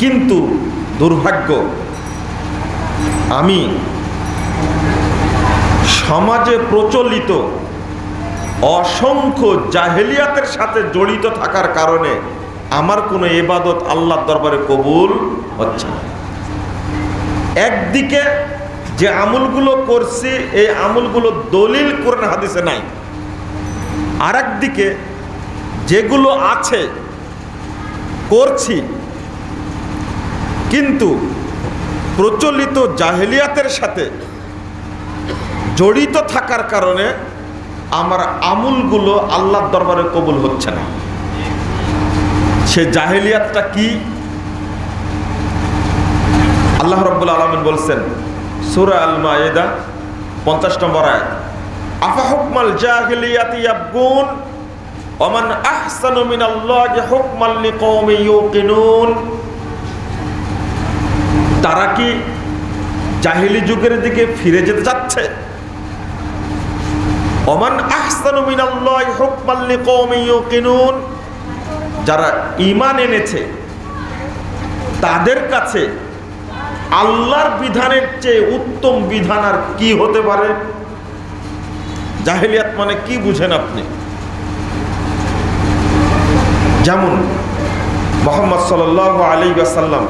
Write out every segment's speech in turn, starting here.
কিন্তু দুর্ভাগ্য, আমি সমাজে প্রচলিত অসংখ্য জাহেলিয়াতের সাথে জড়িত থাকার কারণে আমার কোনো এবাদত আল্লাহর দরবারে কবুল হচ্ছে না। একদিকে যে আমলগুলো করছি, এই আমলগুলো দলিল কোরআন হাদিসে নাই। আর একদিকে যেগুলো আছে, করছি কিন্তু প্রচলিত জাহেলিয়াতের সাথে জড়িত থাকার কারণে আমার আমুলগুলো আল্লাহর দরবারে কবুল হচ্ছে না। সে জাহেলিয়াতটা কি? আল্লাহ রব্বুল আলমিন বলছেন, সুরা আল মায়েদা পঞ্চাশ নম্বর আয় আফা হুকমাল জাহিলিয়াতি ইয়াবগুন, ওমান আহসানু মিনাল্লাহি হুকমান লিকওমি ইউকিনুন? তারা কি জাহিলি যুগের দিকে ফিরে যেতে চাচ্ছে? ইউকিনুন। যারা ঈমান এনেছে, তাদের কাছে আল্লাহর বিধানের চেয়ে উত্তম বিধান আর কি হতে পারে? জাহেলিয়াত মানে কি বুঝেন আপনি? যেমন মোহাম্মদ সাল আলী সাল্লাম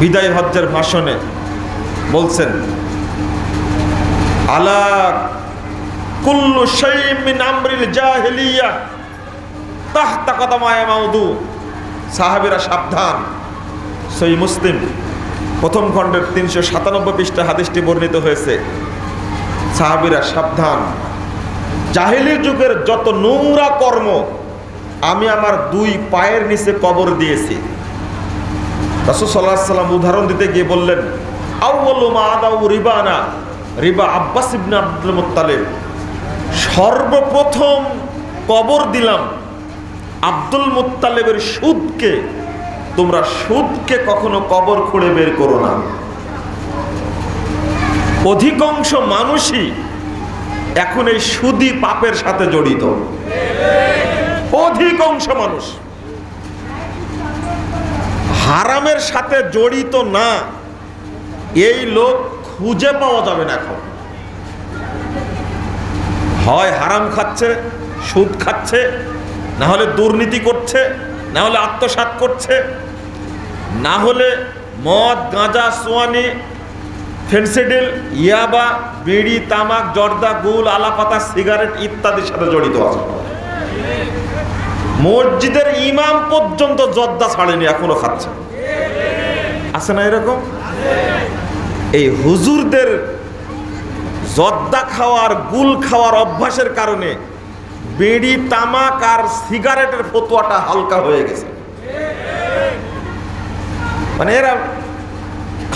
বিদায় হজ্জের ভাষণে বলছেন, আলা কুল্লু শাইমিন আমরিল জাহেলিয়া তাহতা কদমায় মাউদু। সাহাবীরা সাবধান। সই মুসলিম, প্রথম খণ্ডের তিনশো সাতানব্বই পৃষ্ঠা হাদিসটি বর্ণিত হয়েছে। সাহাবিরা সাবধান। জাহিলির যুগের যত নোংরা কর্ম, আমি আমার দুই পায়ের নিচে কবর দিয়েছি। রাসুল উদাহরণ দিতে গিয়ে বললেন রিবানা, রিবা আব্বাস ইবনে আব্দুল মুত্তালিব। সর্বপ্রথম কবর দিলাম আব্দুল মুত্তালেবের সুদকে। তোমরা সুদকে কখনো কবর খুঁড়ে বের করো না। অধিকাংশ মানুষই এখন এই সুদি পাপের সাথে জড়িত। অধিকাংশ মানুষ। হারামের সাথে জড়িত না, এই লোক খুঁজে পাওয়া যাবে না এখন। হয় হারাম খাচ্ছে, সুদ খাচ্ছে, না হলে দুর্নীতি করছে, না হলে আত্মসাত করছে, না হলে মদ, গাঁজা, সোয়ানি, ফেন্সিডিল, ইয়াবা, বিড়ি, তামাক, জর্দা, গুল, আলাপাতা, সিগারেট ইত্যাদির সাথে জড়িত আছে। মসজিদের ইমাম পর্যন্ত জর্দা ছাড়েনি, এখনও খাচ্ছে। আছে না এরকম? এই হুজুরদের জর্দা খাওয়ার, গুল খাওয়ার অভ্যাসের কারণে বেড়ি, তামাক আর সিগারেটের ফতুয়াটা হালকা হয়ে গেছে। মানে এরা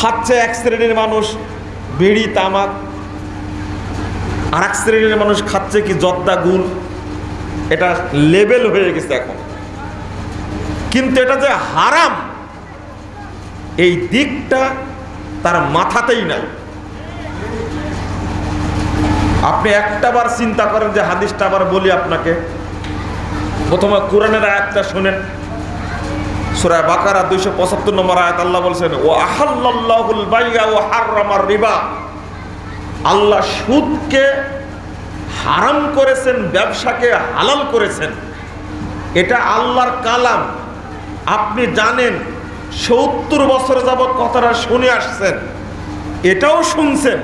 খাচ্ছে এক শ্রেণির মানুষ বিড়ি, তামাক আর এক শ্রেণির মানুষ খাচ্ছে কি জর্দা, গুল। এটা লেবেল হয়ে গেছে এখন। কিন্তু এটা যে হারাম, এই দিকটা তার মাথাতেই নাই। আপনি একটা বার চিন্তা করেন যে হাদিসটা আবার বলি আপনাকে। প্রথমে কোরআনের আয়াতটা শুনেন। সুরায় বাকারা দুইশো পঁচাত্তর নম্বর আয়াত আল্লাহ বলছেন ও আহাল্লাহুল বাইয়া ও হারামার রিবা। আল্লাহ সুদকে হারাম করেছেন, ব্যবসাকে হালাল করেছেন। এটা আল্লাহর কালাম। আপনি জানেন, সত্তর বছর যাবৎ কথাটা শুনে আসছেন, এটাও শুনছেন।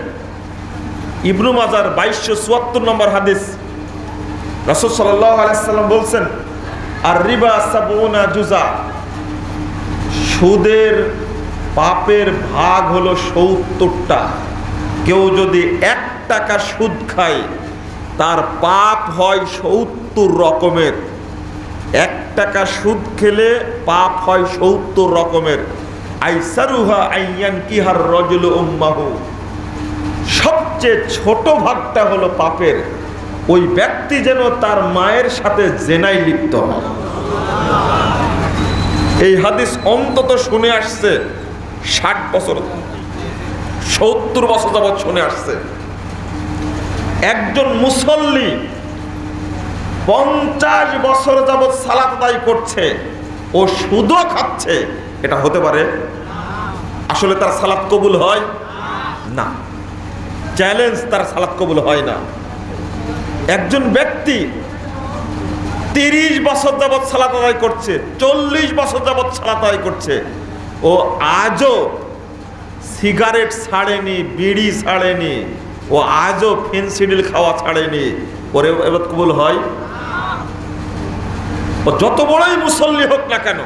ইবনু মাজার বাইশশো চুয়াত্তর নম্বর হাদিস। রসদ সাল্লাহ আলাইসাল্লাম বলছেন আর রিবা সাবনা জুজা সুদের পাপের ভাগ হলো সত্তরটা। কেউ যদি এক টাকা সুদ খায় তার পাপ হয় সত্তর রকমের। এক টাকা সুদ খেলে পাপ হয় সত্তর রকমের। আইয়ান কিহার সবচেয়ে ছোট ভাগটা হলো পাপের। ওই ব্যক্তি যেন তার মায়ের সাথে জেনাই লিপ্ত এই হাদিস অন্তত শুনে আসছে, ষাট বছর, সত্তর বছর যাবৎ শুনে আসছে। একজন মুসল্লি পঞ্চাশ বছর যাবৎ সালাত আদায় করছে ও সুদও খাচ্ছে, এটা হতে পারে। আসলে তার সালাত কবুল হয়? না। চ্যালেঞ্জ তার সালাত কবুল হয় না। একজন ব্যক্তি তিরিশ বছর যাবৎ সালাত আদায় করছে, চল্লিশ বছর যাবৎ সালাত আদায় করছে, ও আজও সিগারেট ছাড়েনি, বিড়ি ছাড়েনি ও আজও ফেন্সিডিল খাওয়া ছাড়েনি। ওরে এবার কবুল হয়? ও যত বড়ই মুসল্লি হোক না কেন,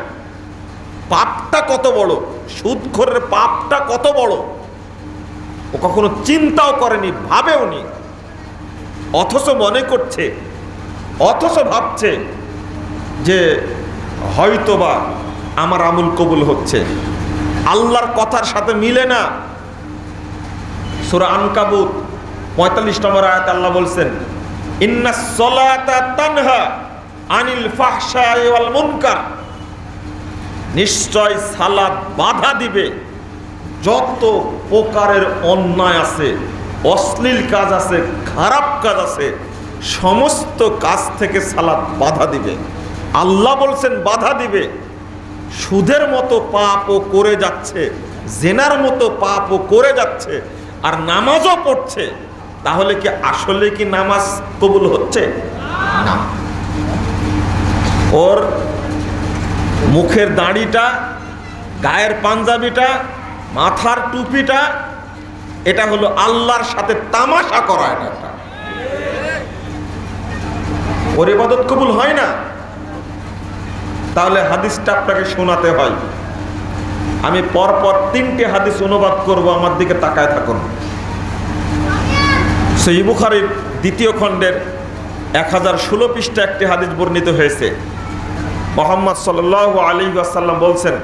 পাপটা কত বড়, সুদখোরের পাপটা কত বড়, ও কখনো চিন্তাও করেনি, ভাবেও নি। অথচ মনে করছে, অথচ ভাবছে যে হয়তোবা আমার আমুল কবুল হচ্ছে। আল্লাহর কথার সাথে মিলে না। সুরা আনকাবুত পঁয়তাল্লিশ নম্বর আয়াত আল্লাহ বলছেন, ইন্না সলাতা আনিল ফাহশাই ওয়াল মুনকার। নিশ্চয় সালাদ বাধা দিবে। যত প্রকারের অন্যায় আছে, অশ্লীল কাজ আছে, খারাপ কাজ আছে, সমস্ত কাজ থেকে সালাদ বাধা দিবে। আল্লাহ বলছেন, বাধা দিবে। সুদের মতো পাপও করে যাচ্ছে, জেনার মতো পাপও করে যাচ্ছে, আর নামাজও পড়ছে। তাহলে কি আসলে কি নামাজ কবুল হচ্ছে? না। ওর মুখের দাড়িটা গায়ের পাঞ্জাবিটা মাথার টুপিটা এটা হলো আল্লাহর সাথে তামাশা করা এটা একটা। ওর ইবাদত কবুল হয় না? তাহলে হাদিসটা আপনাকে শোনাতে হয়। আমি পরপর তিনটে হাদিস অনুবাদ করব আমার দিকে তাকায় থাকুন। সেই বুখারির দ্বিতীয় খণ্ডের এক হাজার ষোলো পৃষ্ঠা একটি হাদিস বর্ণিত হয়েছে। মোহাম্মদ সাল আলী আসাল্লাম বলছেন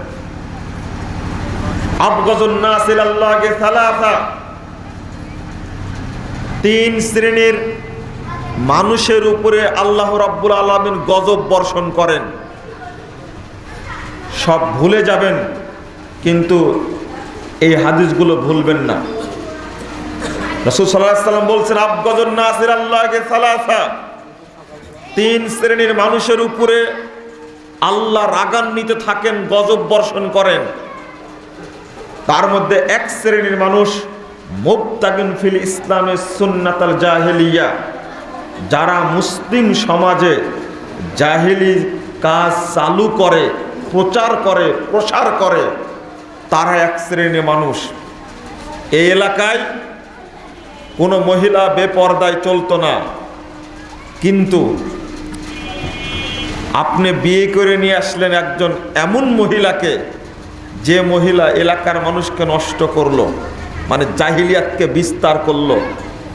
তিন শ্রেণির মানুষের উপরে আল্লাহ রাব্বুল আলমিন গজব বর্ষণ করেন। সব ভুলে যাবেন, কিন্তু এই হাদিসগুলো ভুলবেন না। রসুল সাল্লাম বলছেন আবগজন নাসির আল্লাহকে সালাসা। তিন শ্রেণির মানুষের উপরে আল্লাহ রাগান্বিত থাকেন, গজব বর্ষণ করেন। তার মধ্যে এক শ্রেণির মানুষ মুবতাগিন ফিল ইসলামের সুন্নাতাল জাহেলিয়া, যারা মুসলিম সমাজে জাহেলি কাজ চালু করে, প্রচার করে, প্রসার করে, তারা এক শ্রেণির মানুষ। এই এলাকায় কোনো মহিলা বেপর্দায় চলতো না। কিন্তু আপনি বিয়ে করে নিয়ে আসলেন একজন এমন মহিলাকে যে মহিলা এলাকার মানুষকে নষ্ট করল মানে জাহিলিয়াতকে বিস্তার করল।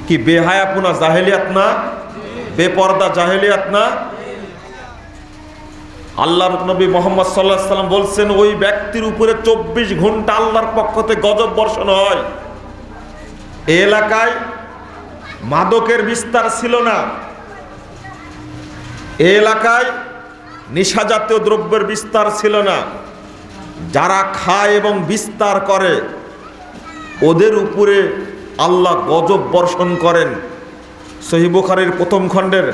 কি বেহায়াপুনা জাহেলিয়াত না? বেপর্দা জাহেলিয়াত না? আল্লাহর নবী মোহাম্মদ সাল্লাহ সাল্লাম বলছেন, ওই ব্যক্তির উপরে চব্বিশ ঘণ্টা আল্লাহর পক্ষ থেকে গজব বর্ষণ হয়। এলাকায় মাদকের বিস্তার ছিল না। এলাকায় নিশাজাতীয় দ্রব্যের বিস্তার ছিল না। যারা খায় এবং বিস্তার করে, ওদের উপরে আল্লাহ গজব বর্ষণ করেন। সহিবুখারের প্রথম খণ্ডের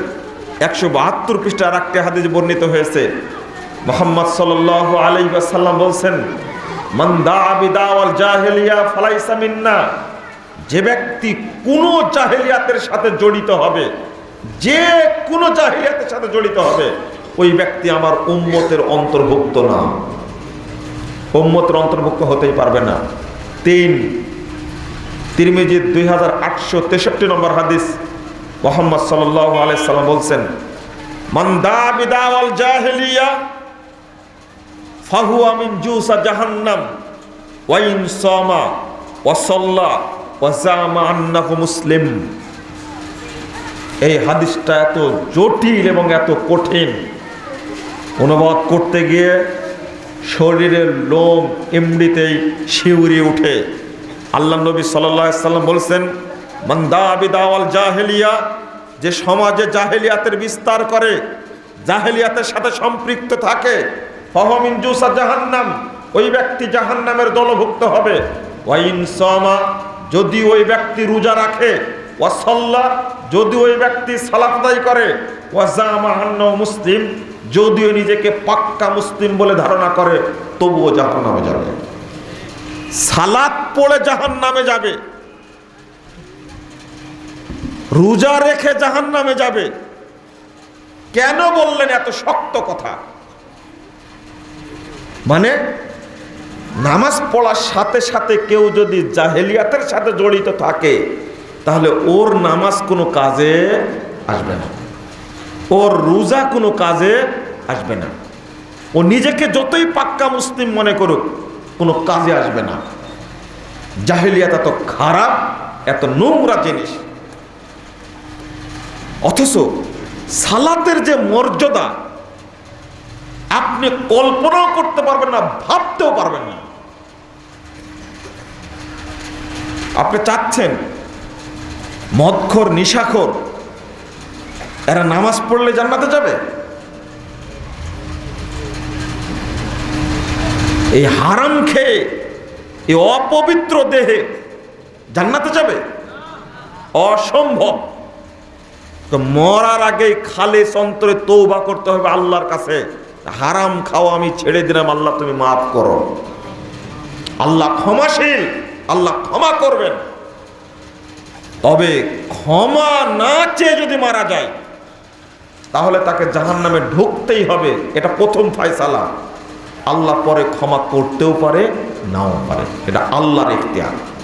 একশো বাহাত্তর পৃষ্ঠা আর একটি হাদিস বর্ণিত হয়েছে। মোহাম্মদ সাল আলাই সাল্লাম বলছেন মন্দা আবিদাওয়াল জাহেলিয়া ফালাইসা মিন্না। যে ব্যক্তি কোনো জাহেলিয়াতের সাথে জড়িত হবে, যে কোনো জাহেলিয়াতের সাথে জড়িত হবে, ওই ব্যক্তি আমার উম্মতের অন্তর্ভুক্ত না। উম্মতের অন্তর্ভুক্ত হতেই পারবে না। তিন, তিরমিজির দুই হাজার আটশো তেষট্টি নম্বর হাদিস, মোহাম্মদ সাল্লাহ আলাইসাল্লাম বলছেন মন্দা ফাহু আমিন জুসা জাহান্নাম ওয়াইন সমা ওয়াসল্লা মুসলিম। এই হাদিসটা এত জটিল এবং এত কঠিন। অনুবাদ করতে গিয়ে শরীরের লোম এমনিতেই শিউরি উঠে। আল্লাহ নবী সাল্লাম বলছেন মন্দা বিদাওয়াল জাহেলিয়া যে সমাজে জাহেলিয়াতের বিস্তার করে, জাহেলিয়াতের সাথে সম্পৃক্ত থাকে, ফহমিন জুসা জাহান্নাম, ওই ব্যক্তি জাহান্নামের দলভুক্ত হবে। ওয়াইন সমা যদি ওই ব্যক্তি রোজা রাখে ওয়াসল্লা যদি ওই ব্যক্তি সালাফদাই করে ওয়াজামাহান্ন মুসলিম যদিও নিজেকে পাক্কা মুসলিম বলে ধারণা করে, তবুও জাহান নামে যাবে। সালাদ পড়ে জাহান নামে যাবে। রোজা রেখে জাহান নামে যাবে। কেন বললেন এত শক্ত কথা? মানে নামাজ পড়ার সাথে সাথে কেউ যদি জাহেলিয়াতের সাথে জড়িত থাকে, তাহলে ওর নামাজ কোনো কাজে আসবে না। ওর রোজা কোনো কাজে আসবে না। ও নিজেকে যতই পাক্কা মুসলিম মনে করুক, কোনো কাজে আসবে না। জাহেলিয়াত এত খারাপ, এত নোংরা জিনিস। অথচ সালাতের যে মর্যাদা, আপনি কল্পনাও করতে পারবেন না, ভাবতেও পারবেন না। আপনি চাচ্ছেন, মদখোর, নিশাখোর, এরা নামাজ পড়লে জান্নাতে যাবে? এই হারাম খেয়ে, এই অপবিত্র দেহে জান্নাতে যাবে? অসম্ভব। তো মরার আগে খালে অন্তরে তৌবা করতে হবে আল্লাহর কাছে। হারাম খাওয়া আমি ছেড়ে দিলাম, আল্লাহ তুমি মাফ করো। আল্লাহ ক্ষমাশীল। আল্লাহ ক্ষমা করবেন। তবে ক্ষমা না চেয়ে যদি মারা যায়, তাহলে তাকে জাহান নামে ঢুকতেই হবে। এটা প্রথম ফায়সালা। আল্লাহ পরে ক্ষমা করতেও পারে, নাও পারে। এটা আল্লাহর ইখতিয়ার।